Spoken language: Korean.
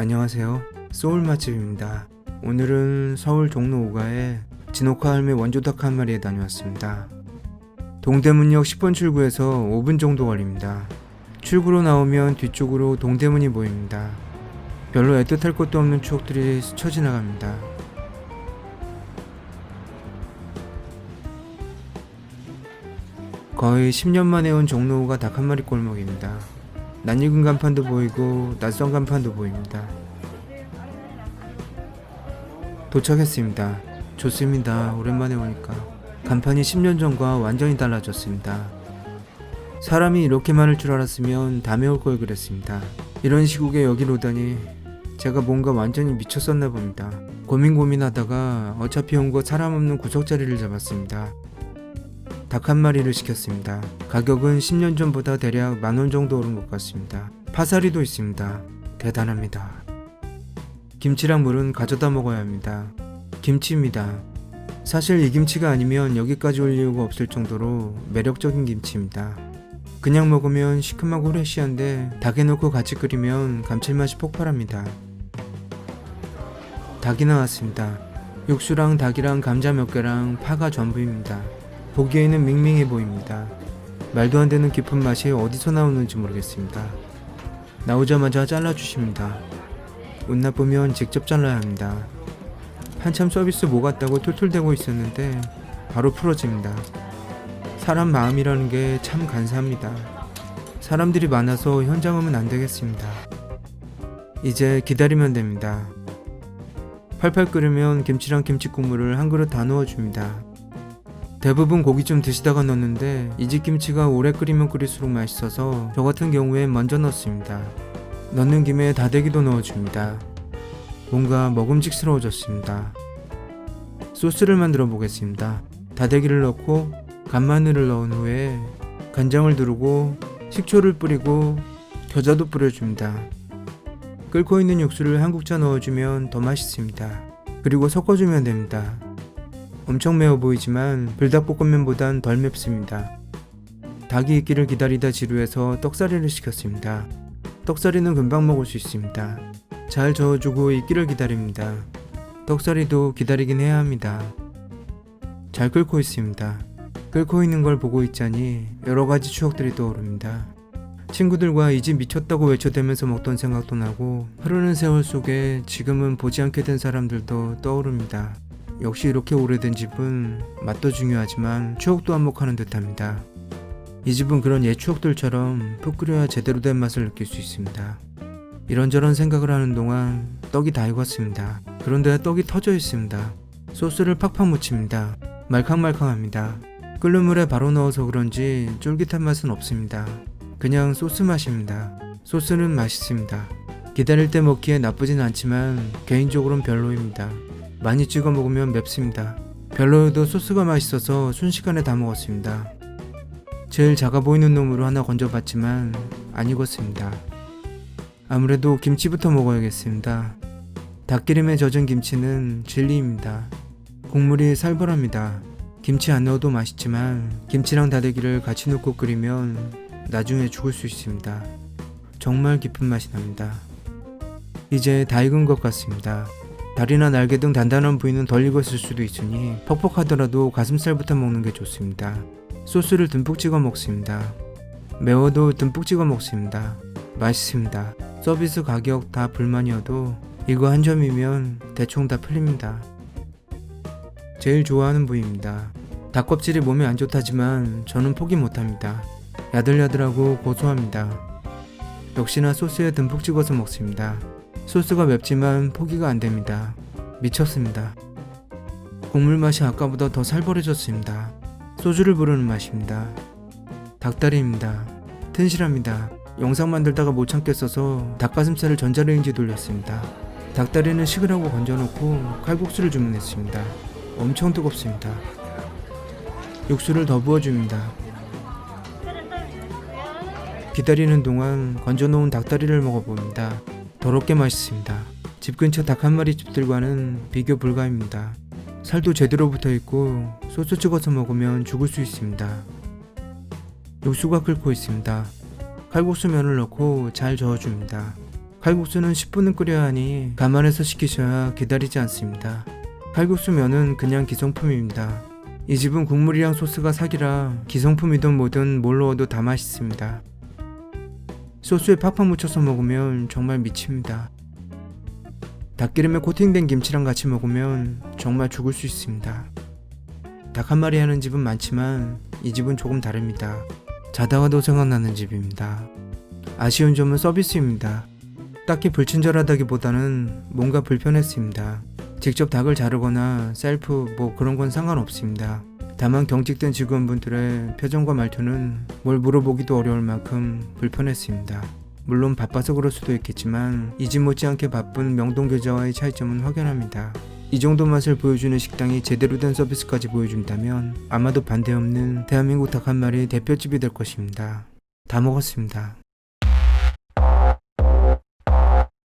안녕하세요. 소울 맛집입니다. 오늘은 서울 종로 5가에 진옥화 할매 원조닭 한 마리에 다녀왔습니다. 동대문역 10번 출구에서 5분 정도 걸립니다. 출구로 나오면 뒤쪽으로 동대문이 보입니다. 별로 애틋할 것도 없는 추억들이 스쳐 지나갑니다. 거의 10년 만에 온 종로 5가 닭 한 마리 골목입니다. 낯익은 간판도 보이고 낯선 간판도 보입니다. 도착했습니다. 좋습니다. 오랜만에 오니까. 간판이 10년 전과 완전히 달라졌습니다. 사람이 이렇게 많을 줄 알았으면 다음에 올 걸 그랬습니다. 이런 시국에 여기로 오다니 제가 뭔가 완전히 미쳤었나 봅니다. 고민 고민하다가 어차피 온 거 사람 없는 구석 자리를 잡았습니다. 닭 한 마리를 시켰습니다. 가격은 10년 전보다 대략 만 원 정도 오른 것 같습니다. 파사리도 있습니다. 대단합니다. 김치랑 물은 가져다 먹어야 합니다. 김치입니다. 사실 이 김치가 아니면 여기까지 올 이유가 없을 정도로 매력적인 김치입니다. 그냥 먹으면 시큼하고 후레쉬한데 닭에 넣고 같이 끓이면 감칠맛이 폭발합니다. 닭이 나왔습니다. 육수랑 닭이랑 감자 몇 개랑 파가 전부입니다. 보기에는 밍밍해 보입니다. 말도 안 되는 깊은 맛이 어디서 나오는지 모르겠습니다. 나오자마자 잘라주십니다. 운 나쁘면 직접 잘라야 합니다. 한참 서비스 뭐 같다고 툴툴대고 있었는데 바로 풀어집니다. 사람 마음이라는 게 참 간사합니다. 사람들이 많아서 현장 오면 안 되겠습니다. 이제 기다리면 됩니다. 팔팔 끓으면 김치랑 김치 국물을 한 그릇 다 넣어줍니다. 대부분 고기 좀 드시다가 넣는데 이 집 김치가 오래 끓이면 끓일수록 맛있어서 저 같은 경우엔 먼저 넣습니다. 넣는 김에 다대기도 넣어줍니다. 뭔가 먹음직스러워졌습니다. 소스를 만들어 보겠습니다. 다대기를 넣고 간마늘을 넣은 후에 간장을 두르고 식초를 뿌리고 겨자도 뿌려줍니다. 끓고 있는 육수를 한 국자 넣어주면 더 맛있습니다. 그리고 섞어주면 됩니다. 엄청 매워 보이지만 불닭볶음면보단 덜 맵습니다. 닭이 익기를 기다리다 지루해서 떡사리를 시켰습니다. 떡사리는 금방 먹을 수 있습니다. 잘 저어주고 익기를 기다립니다. 떡사리도 기다리긴 해야 합니다. 잘 끓고 있습니다. 끓고 있는 걸 보고 있자니 여러 가지 추억들이 떠오릅니다. 친구들과 이 집 미쳤다고 외쳐대면서 먹던 생각도 나고 흐르는 세월 속에 지금은 보지 않게 된 사람들도 떠오릅니다. 역시 이렇게 오래된 집은 맛도 중요하지만 추억도 한몫하는 듯합니다. 이 집은 그런 옛 추억들처럼 푹 끓여야 제대로 된 맛을 느낄 수 있습니다. 이런저런 생각을 하는 동안 떡이 다 익었습니다. 그런데 떡이 터져 있습니다. 소스를 팍팍 묻힙니다. 말캉말캉합니다. 끓는 물에 바로 넣어서 그런지 쫄깃한 맛은 없습니다. 그냥 소스 맛입니다. 소스는 맛있습니다. 기다릴 때 먹기에 나쁘진 않지만 개인적으로는 별로입니다. 많이 찍어 먹으면 맵습니다. 별로여도 소스가 맛있어서 순식간에 다 먹었습니다. 제일 작아 보이는 놈으로 하나 건져봤지만 안 익었습니다. 아무래도 김치부터 먹어야겠습니다. 닭기름에 젖은 김치는 진리입니다. 국물이 살벌합니다. 김치 안 넣어도 맛있지만 김치랑 다대기를 같이 넣고 끓이면 나중에 죽을 수 있습니다. 정말 깊은 맛이 납니다. 이제 다 익은 것 같습니다. 다리나 날개 등 단단한 부위는 덜 익었을 수도 있으니 퍽퍽하더라도 가슴살부터 먹는 게 좋습니다. 소스를 듬뿍 찍어 먹습니다. 매워도 듬뿍 찍어 먹습니다. 맛있습니다. 서비스 가격 다 불만이어도 이거 한 점이면 대충 다 풀립니다. 제일 좋아하는 부위입니다. 닭껍질이 몸에 안 좋다지만 저는 포기 못합니다. 야들야들하고 고소합니다. 역시나 소스에 듬뿍 찍어서 먹습니다. 소스가 맵지만 포기가 안 됩니다. 미쳤습니다. 국물 맛이 아까보다 더 살벌해졌습니다. 소주를 부르는 맛입니다. 닭다리입니다. 튼실합니다. 영상 만들다가 못 참겠어서 닭가슴살을 전자레인지 돌렸습니다. 닭다리는 식으라고 건져놓고 칼국수를 주문했습니다. 엄청 뜨겁습니다. 육수를 더 부어줍니다. 기다리는 동안 건져놓은 닭다리를 먹어봅니다. 더럽게 맛있습니다. 집 근처 닭 한 마리 집들과는 비교 불가입니다. 살도 제대로 붙어 있고 소스 찍어서 먹으면 죽을 수 있습니다. 육수가 끓고 있습니다. 칼국수 면을 넣고 잘 저어줍니다. 칼국수는 10분은 끓여야 하니 감안해서 시키셔야 기다리지 않습니다. 칼국수 면은 그냥 기성품입니다. 이 집은 국물이랑 소스가 사기라 기성품이든 뭐든 뭘 넣어도 다 맛있습니다. 소스에 팍팍 묻혀서 먹으면 정말 미칩니다. 닭기름에 코팅된 김치랑 같이 먹으면 정말 죽을 수 있습니다. 닭 한 마리 하는 집은 많지만 이 집은 조금 다릅니다. 자다가도 생각나는 집입니다. 아쉬운 점은 서비스입니다. 딱히 불친절하다기보다는 뭔가 불편했습니다. 직접 닭을 자르거나 셀프 뭐 그런 건 상관없습니다. 다만 경직된 직원분들의 표정과 말투는 뭘 물어보기도 어려울 만큼 불편했습니다. 물론 바빠서 그럴 수도 있겠지만 이 집 못지않게 바쁜 명동 교자와의 차이점은 확연합니다. 이 정도 맛을 보여주는 식당이 제대로 된 서비스까지 보여준다면 아마도 반대 없는 대한민국 닭 한 마리 대표집이 될 것입니다. 다 먹었습니다.